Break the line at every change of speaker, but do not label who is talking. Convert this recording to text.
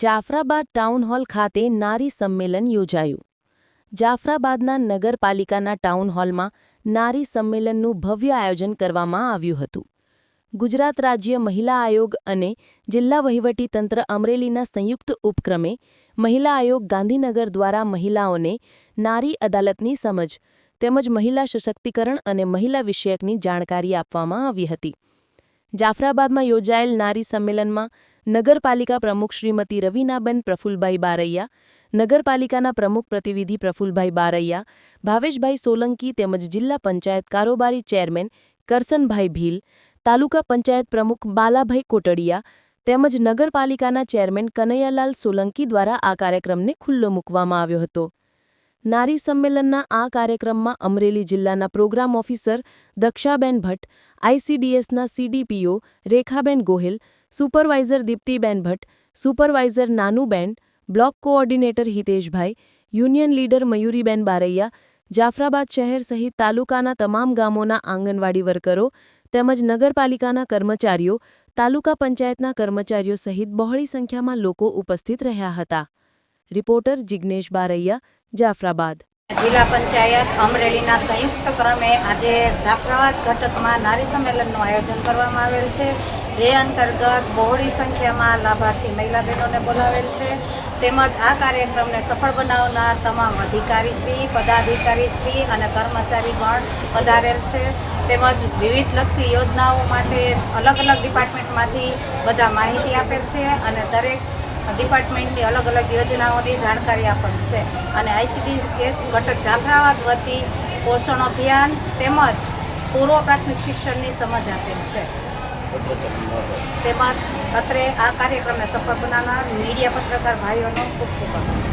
Jafrabad town hall ખાતે નારી સંમેલન યોજાયું. જાફરાબાદના નગરપાલિકાના ટાઉન હોલમાં નારી સંમેલનનું ભવ્ય આયોજન કરવામાં આવ્યું હતું. ગુજરાત રાજ્ય મહિલા આયોગ અને જિલ્લા વહીવટીતંત્ર અમરેલીના સંયુક્ત ઉપક્રમે મહિલા આયોગ ગાંધીનગર દ્વારા મહિલાઓને નારી અદાલતની સમજ તેમજ મહિલા સશક્તિકરણ અને મહિલા વિષયકની જાણકારી આપવામાં આવી હતી. જાફરાબાદમાં યોજાયેલ નારી સંમેલનમાં નગરપાલિકા પ્રમુખ શ્રીમતી રવિનાબેન પ્રફુલભાઈ બારૈયા, નગરપાલિકાના પ્રમુખ પ્રતિનિધિ પ્રફુલભાઈ બારૈયા, ભાવેશભાઈ સોલંકી તેમજ જિલ્લા પંચાયત કારોબારી ચેરમેન કરસનભાઈ ભીલ, તાલુકા પંચાયત પ્રમુખ બાલાભાઈ કોટડિયા તેમજ નગરપાલિકાના ચેરમેન કનૈયાલાલ સોલંકી દ્વારા આ કાર્યક્રમને ખુલ્લો મૂકવામાં આવ્યો હતો. નારી સંમેલનના આ કાર્યક્રમમાં અમરેલી જિલ્લાના programme officer Dakshaben Bhatt આઈસીડીએસના CDPO Rekhaben Gohil, supervisor Diptiben Bhatt, supervisor Nanuben, block coordinator Hiteshbhai, union leader Mayuriben Baraiya, Jafrabad શહેર સહિત તાલુકાના તમામ ગામોના આંગણવાડી વર્કરો તેમજ નગરપાલિકાના કર્મચારીઓ, તાલુકા પંચાયતના કર્મચારીઓ સહિત બહોળી સંખ્યામાં લોકો ઉપસ્થિત રહ્યા હતા. રિપોર્ટર જિગ્નેશ બારૈયા, જાફરાબાદ.
જિલ્લા પંચાયત અમરેલીના સંયુક્ત ક્રમે આજે જાફરાબાદ ઘટકમાં નારી સંમેલનનું આયોજન કરવામાં આવેલ છે, જે અંતર્ગત બહોળી સંખ્યામાં લાભાર્થી મહિલા બહેનોને બોલાવેલ છે. તેમજ આ કાર્યક્રમને સફળ બનાવનાર તમામ અધિકારીશ્રી પદાધિકારીશ્રી અને કર્મચારીગણ પધારેલ છે. તેમજ વિવિધ લક્ષી યોજનાઓ માટે અલગ અલગ ડિપાર્ટમેન્ટમાંથી બધા માહિતી આપેલ છે અને દરેક ડિપાર્ટમેન્ટની અલગ અલગ યોજનાઓની જાણકારી આપેલ છે. અને આઈસીડી કેસ ઘટક જાફરાબાદ વતી પોષણ અભિયાન તેમજ પૂર્વ પ્રાથમિક શિક્ષણની સમજ આપેલ છે. તેમજ અત્રે આ કાર્યક્રમને સફળ બનાવનાર મીડિયા પત્રકાર ભાઈઓનો ખૂબ ખૂબ આભાર.